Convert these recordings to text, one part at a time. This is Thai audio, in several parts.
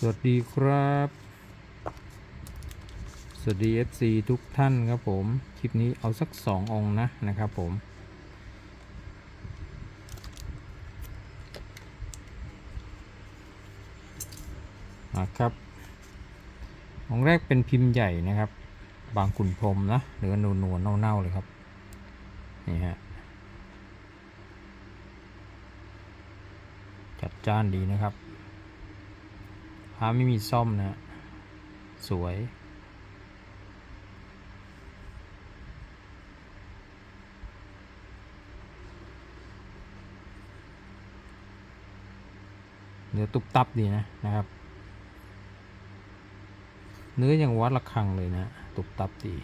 สวัสดีครับ สวัสดี FC ทุกท่านครับผม คลิปนี้เอาสักสององค์นะนะครับผมนะครับ องค์แรกเป็นพิมพ์ใหญ่นะครับ บางขุนพรมนะเนื้อนูนๆเน่าๆเลยครับ นี่ฮะ จัดจ้านดีนะครับ พาไม่มีซ่อมนะสวยเนื้อตุบตับดีนะนะครับ เนื้อยังวัดระฆังเลยนะ ตุบตับดี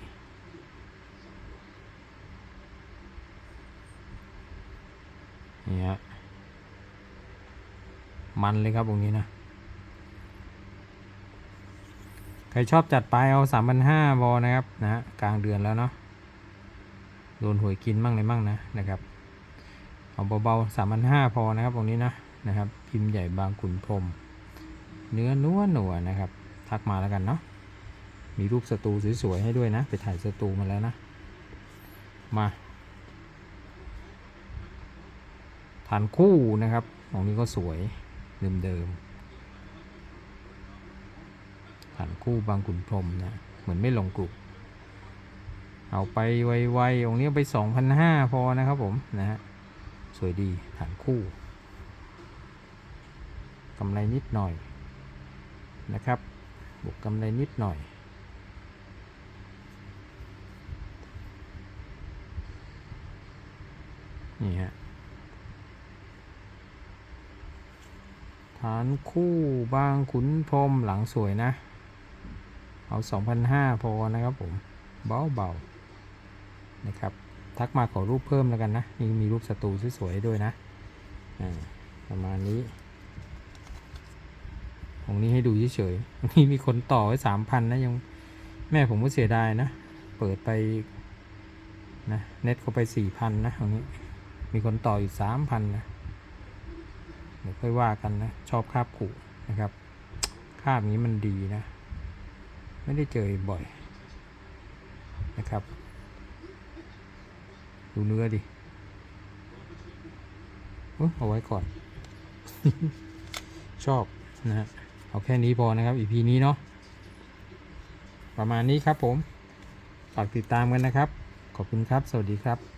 นี่ฮะมันเลยครับตรงนี้นะ ใครชอบจัดไปเอาสามพันห้าบอนะครับนะฮะกลางเดือนแล้วเนาะโดนหวยกินมั่งเลยมั่งนะนะครับเอาเบาๆสามพันห้าพอนะครับตรงนี้นะนะครับ พิมพ์ใหญ่บางขุนพรมเนื้อนัวหนัวนะครับ ทักมาแล้วกันเนาะมีรูปสตูสวยๆให้ด้วยนะ ไปถ่ายสตูมาแล้วนะ มาฐานคู่นะครับตรงนี้ก็สวยเดิมๆ ฐานคู่บางขุนพรมนะ เหมือนไม่ลงกลุ่มเอาไปไวๆองค์นี้เอาไป 2,500 พอนะครับผมนะฮะสวยดีฐานคู่กำไรนิดหน่อยนะครับบวกกำไรนิดหน่อย นี่ฮะฐานคู่บางขุนพรมหลังสวยนะ เอา2,500พอนะครับผมเบาๆนะครับ ทักมาขอรูปเพิ่มแล้วกันนะนี่มีรูปสตูสวยๆด้วยนะประมาณนี้ของนี้ให้ดูเฉยๆนี้มีคนต่อไว้สามพันนะยังแม่ผมก็เสียดายนะ เปิดไปนะเน็ตเข้าไปสี่พันนะตรงนี้มีคนต่ออยู่สามพันนะเดี๋ยวค่อยว่ากันนะ ชอบคาบขู่นะครับคาบนี้มันดีนะ ไม่ได้เจอบ่อยนะครับ ดูเนื้อดิเอ้ยเอาไว้ก่อน ชอบนะฮะเอาแค่นี้พอนะครับอีพีนี้เนาะประมาณนี้ครับผมฝากติดตามกันนะครับ ขอบคุณครับ สวัสดีครับ